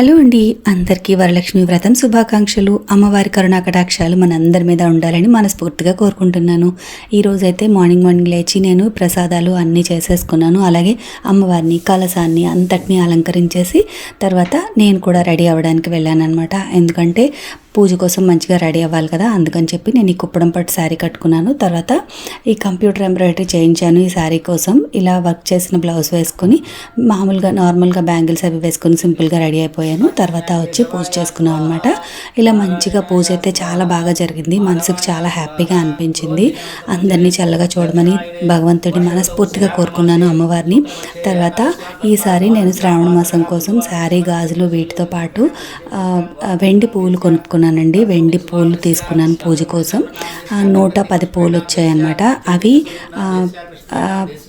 Hello అండి. అందరికీ వరలక్ష్మి వ్రతం శుభాకాంక్షలు. అమ్మవారి కరుణా కటాక్షాలు మన అందరి మీద ఉండాలని మనస్ఫూర్తిగా కోరుకుంటున్నాను. ఈ రోజైతే మార్నింగ్ మార్నింగ్ లేచి నేను ప్రసాదాలు అన్నీ చేసేసుకున్నాను. అలాగే అమ్మవారిని కలసాన్ని అంతటిని అలంకరించేసి తర్వాత నేను కూడా రెడీ అవ్వడానికి వెళ్ళాను అనమాట ఎందుకంటే పూజ కోసం మంచిగా రెడీ అవ్వాలి కదా అందుకని చెప్పి నేను ఈ కుప్పడం పట్టు శారీ కట్టుకున్నాను. తర్వాత ఈ కంప్యూటర్ ఎంబ్రాయిడరీ చేయించాను ఈ శారీ కోసం. ఇలా వర్క్ చేసిన బ్లౌజ్ వేసుకొని మామూలుగా నార్మల్గా బ్యాంగిల్స్ అవి వేసుకొని సింపుల్గా రెడీ అయిపోయాను. తర్వాత వచ్చి పూజ చేసుకున్నాం అనమాట ఇలా మంచిగా పూజ అయితే చాలా బాగా జరిగింది. మనసుకు చాలా హ్యాపీగా అనిపించింది. అందరినీ చల్లగా చూడమని భగవంతుడిని మనస్ఫూర్తిగా కోరుకున్నాను అమ్మవారిని. తర్వాత ఈసారి నేను శ్రావణ మాసం కోసం శారీ గాజులు వీటితో పాటు వెండి పువ్వులు తీసుకున్నానండి. వెండి పూలు తీసుకున్నాను పూజ కోసం. నూట పది పూలు వచ్చాయన్నమాట. అవి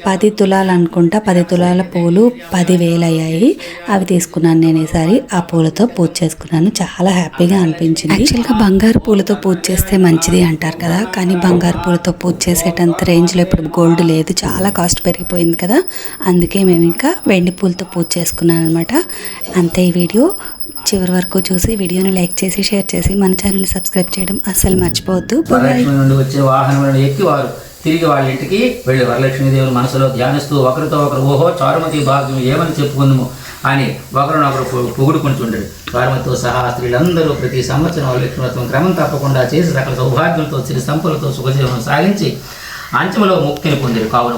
పది తులాలు అనుకుంటా పది తులాల పూలు పదివేలు అయ్యాయి. అవి తీసుకున్నాను నేను ఈసారి. ఆ పూలతో పూజ చేసుకున్నాను. చాలా హ్యాపీగా అనిపించింది. యాక్చువల్గా బంగారు పూలతో పూజ చేస్తే మంచిది అంటారు కదా. కానీ బంగారు పూలతో పూజ చేసేటంత రేంజ్లో ఇప్పుడు గోల్డ్ లేదు. చాలా కాస్ట్ పెరిగిపోయింది కదా. అందుకే మేము ఇంకా వెండి పూలతో పూజ చేసుకున్నాను అనమాట అంతే ఈ వీడియో. చివరి వరకు చూసి వీడియోని లైక్ చేసి షేర్ చేసి మన ఛానల్ని సబ్స్క్రైబ్ చేయడం అస్సలు మర్చిపోవద్దు. వరలక్ష్మి నుండి వచ్చే వాహనములను ఎక్కి వారు తిరిగి వాళ్ళ ఇంటికి వెళ్ళి వరలక్ష్మీదేవుని మనసులో ధ్యానిస్తూ ఒకరితో ఒకరు ఓహో చారుమతి భాగ్యం ఏమని చెప్పుకుందాము అని ఒకరినొకరు పొ- పొగుడుకుంటుండడు చారుమతితో సహా స్త్రీలందరూ ప్రతి సంవత్సరం వరలక్ష్మి వ్రతం క్రమం తప్పకుండా చేసి సకల సౌభాగ్యంతో సిరి సంపలతో సుఖజీవనం సాగించి అంచములో ముక్తిని పొందారు. కావున